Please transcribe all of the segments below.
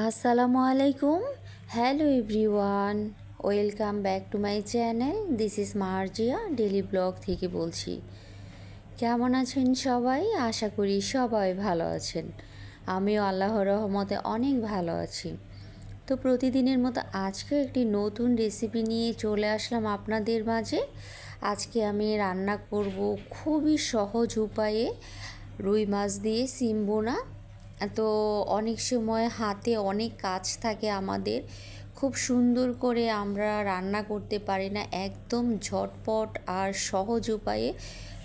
আসসালামু আলাইকুম। Hello everyone welcome back to my channel this is Marzia daily blog থেকে বলছি। কেমন আছেন সবাই? আশা করি সবাই ভালো আছেন। আমিও আল্লাহর রহমতে অনেক ভালো আছি। তো প্রতিদিনের মতো আজকে একটি নতুন রেসিপি নিয়ে চলে আসলাম আপনাদের মাঝে। আজকে আমি রান্না করব খুবই সহজ উপায়ে রুই মাছ দিয়ে সিম বোনা। তো অনেক সময় হাতে অনেক কাজ থাকে আমাদের। খুব সুন্দর করে আমরা রান্না করতে পারি না, একদম ঝটপট আর সহজ উপায়ে।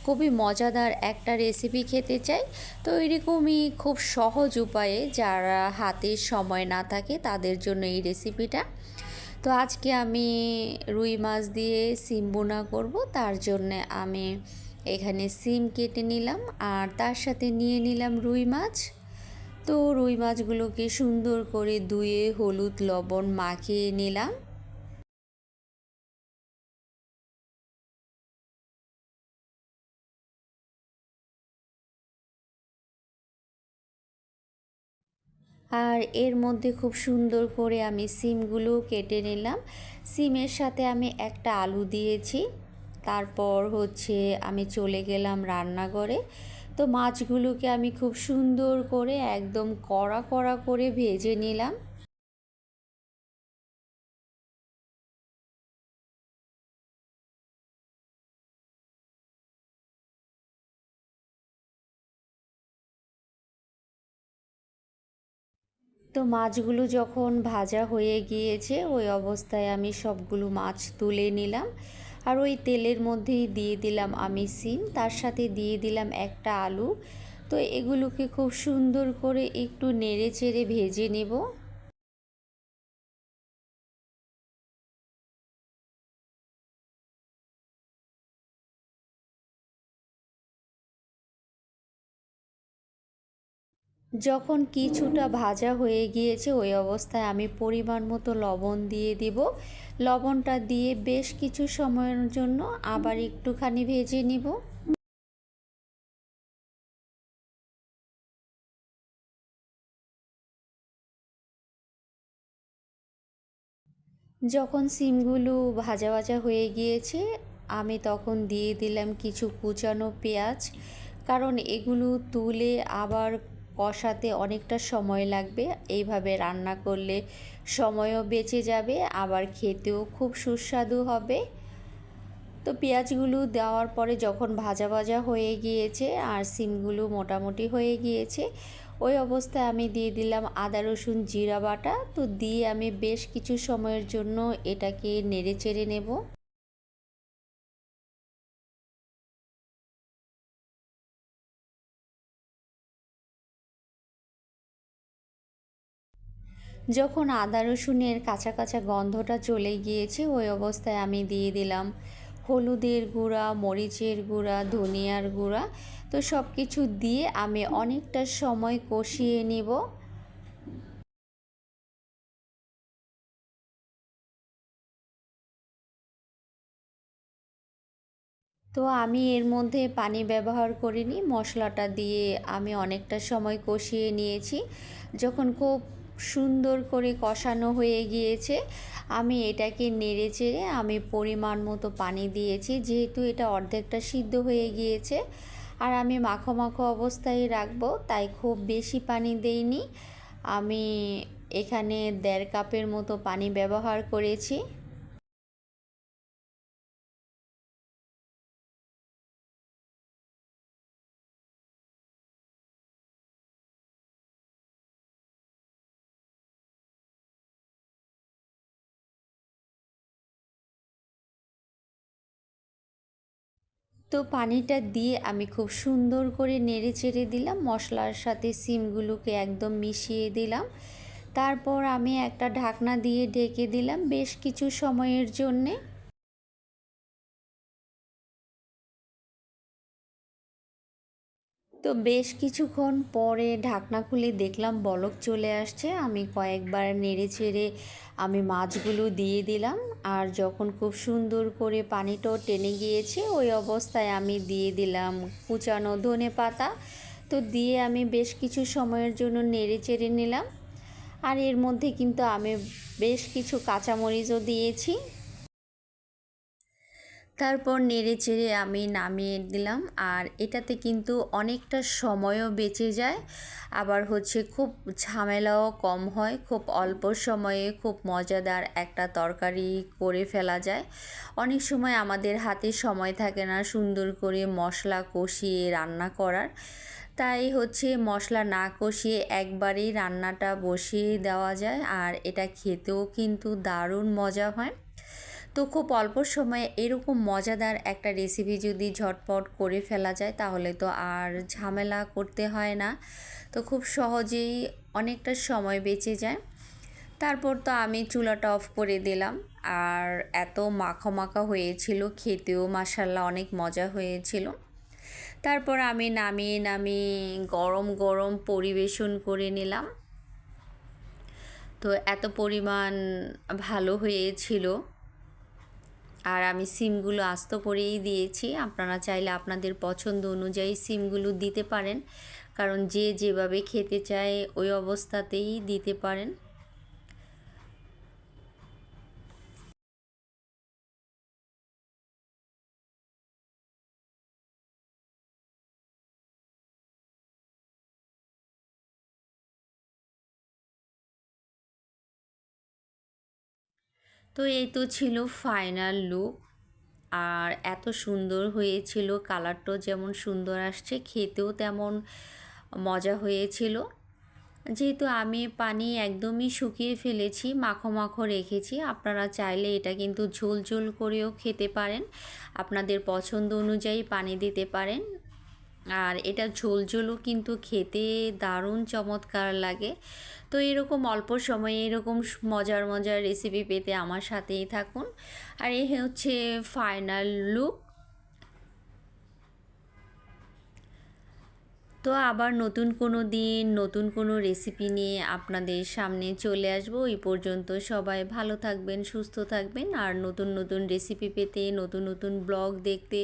খুবই মজাদার একটা রেসিপি খেতে চাই। তো এরকমই খুব সহজ উপায়ে যারা হাতে সময় না থাকে তাদের জন্য এই রেসিপিটা তো আজকে আমি রুই মাছ দিয়ে সিম বোনা করব, তার জন্য আমি এখানে সিম কেটে নিলাম আর তার সাথে নিয়ে নিলাম রুই মাছ। তো রুই মাছগুলোকে সুন্দর করে ধুয়ে হলুদ লবণ মাখিয়ে নিলাম। আর এর মধ্যে খুব সুন্দর করে আমি সিমগুলো কেটে নিলাম। সিমের সাথে আমি একটা আলু দিয়েছি। তারপর হচ্ছে আমি চলে গেলাম রান্নাঘরে। তো মাছগুলোকে আমি খুব সুন্দর করে একদম কড়া কড়া করে ভেজে নিলাম। তো মাছগুলো যখন ভাজা হয়ে গিয়েছে, ওই অবস্থায় আমি সবগুলো মাছ তুলে নিলাম। আর ওই তেলের মধ্যেই দিয়ে দিলাম আমি সিম, তার সাথে দিয়ে দিলাম একটা আলু। তো এগুলোকে খুব সুন্দর করে একটু নেড়ে চেড়ে ভেজে নেব। যখন কিছুটা ভাজা হয়ে গিয়েছে, ওই অবস্থায় আমি পরিমাণ মতো লবণ দিয়ে দিব। লবণটা দিয়ে বেশ কিছু সময়ের জন্য আবার একটুখানি ভেজে নিব। যখন সিমগুলো ভাজা ভাজা হয়ে গিয়েছে, আমি তখন দিয়ে দিলাম কিছু কুচানো পেঁয়াজ। কারণ এগুলো তুলে আবার কষাতে অনেকটা সময় লাগবে। এইভাবে রান্না করলে সময়ও বেঁচে যাবে, আবার খেতেও খুব সুস্বাদু হবে। তো পেঁয়াজগুলো দেওয়ার পরে যখন ভাজা ভাজা হয়ে গিয়েছে আর সিমগুলো মোটামুটি হয়ে গিয়েছে, ওই অবস্থায় আমি দিয়ে দিলাম আদা, রসুন, জিরা বাটা। তো দিয়ে আমি বেশ কিছু সময়ের জন্য এটাকে নেড়ে চেড়ে নেব। যখন আদা রসুনের কাঁচা কাঁচা গন্ধটা চলে গিয়েছে, ওই অবস্থায় আমি দিয়ে দিলাম হলুদের গুঁড়া, মরিচের গুঁড়া, ধনিয়ার গুঁড়া। তো সব কিছু দিয়ে আমি অনেকটা সময় কষিয়ে নিব। তো আমি এর মধ্যে পানি ব্যবহার করিনি, মশলাটা দিয়ে আমি অনেকটা সময় কষিয়ে নিয়েছি। যখন খুব সুন্দর করে কষানো হয়ে গিয়েছে। আমি এটাকে নেড়ে চেড়ে আমি পরিমাণ মতো পানি দিয়েছি, যেহেতু এটা অর্ধেকটা সিদ্ধ হয়ে গিয়েছে। আর আমি মাখো মাখো অবস্থায় রাখব, তাই খুব বেশি পানি দেইনি। আমি এখানে দেড় কাপের মতো পানি ব্যবহার করেছি। তো পানিটা দিয়ে আমি খুব সুন্দর করে নেড়ে চেড়ে দিলাম। মশলার সাথে সিমগুলোকে একদম মিশিয়ে দিলাম। তারপর আমি একটা ঢাকনা দিয়ে ঢেকে দিলাম বেশ কিছু সময়ের জন্যে। তো বেশ কিছুক্ষণ পরে ঢাকনা খুলে দেখলাম বলক চলে আসছে। আমি কয়েকবার নেড়ে চেড়ে আমি মাছগুলো দিয়ে দিলাম আর যখন খুব সুন্দর করে পানিটাও টেনে গিয়েছে, ওই অবস্থায় আমি দিয়ে দিলাম কুচানো ধনে পাতা। তো দিয়ে আমি বেশ কিছু সময়ের জন্য নেড়ে চেড়ে নিলাম। আর এর মধ্যে কিন্তু আমি বেশ কিছু কাঁচামরিচও দিয়েছি। তারপর নেড়ে চেড়ে আমি নামিয়ে দিলাম। আর এটাতে কিন্তু অনেকটা সময়ও বেঁচে যায়। আবার হচ্ছে খুব ঝামেলাও কম হয়। খুব অল্প সময়ে খুব মজাদার একটা তরকারি করে ফেলা যায়। অনেক সময় আমাদের হাতে সময় থাকে না সুন্দর করে মশলা কষিয়ে রান্না করার। তাই হচ্ছে মশলা না কষিয়ে একবারেই রান্নাটা বসিয়ে দেওয়া যায়। আর এটা খেতেও কিন্তু দারুণ মজা হয়। তো খুব অল্প সময়ে এরকম মজাদার একটা রেসিপি যদি ঝটপট করে ফেলা যায়, তাহলে তো আর ঝামেলা করতে হয় না। তো খুব সহজেই অনেকটা সময় বেঁচে যায়। তারপর তো আমি চুলাটা অফ করে দিলাম। আর এত মাখা মাখা হয়েছিল খেতেও মাসাল্লাহ অনেক মজা হয়েছিল। তারপর আমি নামিয়ে নামিয়ে গরম গরম পরিবেশন করে নিলাম। তো এত পরিমাণ ভালো হয়েছিল। আর আমি সিমগুলো আস্ত করেই দিয়েছি। আপনারা চাইলে আপনাদের পছন্দ অনুযায়ী সিমগুলো দিতে পারেন। কারণ যে যেভাবে খেতে চায় ওই অবস্থাতেই দিতে পারেন। তো এই তো ছিল ফাইনাল লুক আর এত সুন্দর হয়েছিল কালারটাও যেমন সুন্দর আসছে, খেতেও তেমন মজা হয়েছিল। যেহেতু আমি পানি একদমই শুকিয়ে ফেলেছি মাখো মাখো রেখেছি, আপনারা চাইলে এটা কিন্তু ঝোল ঝোল করেও খেতে পারেন। আপনাদের পছন্দ অনুযায়ী পানি দিতে পারেন। আর এটা ঝোল ঝোলও কিন্তু খেতে দারুণ চমৎকার লাগে। তো এরকম অল্প সময়ে এরকম মজার মজার রেসিপি পেতে আমার সাথেই থাকুন। আর এই হচ্ছে ফাইনাল লুক তো আবার নতুন কোনো দিন, নতুন কোনো রেসিপি নিয়ে আপনাদের সামনে চলে আসব। এই পর্যন্ত সবাই ভালো থাকবেন, সুস্থ থাকবেন। আর নতুন নতুন রেসিপি পেতে, নতুন নতুন ব্লগ দেখতে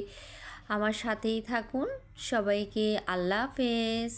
আমার সাথেই থাকুন। সবাইকে আল্লাহ হাফেজ।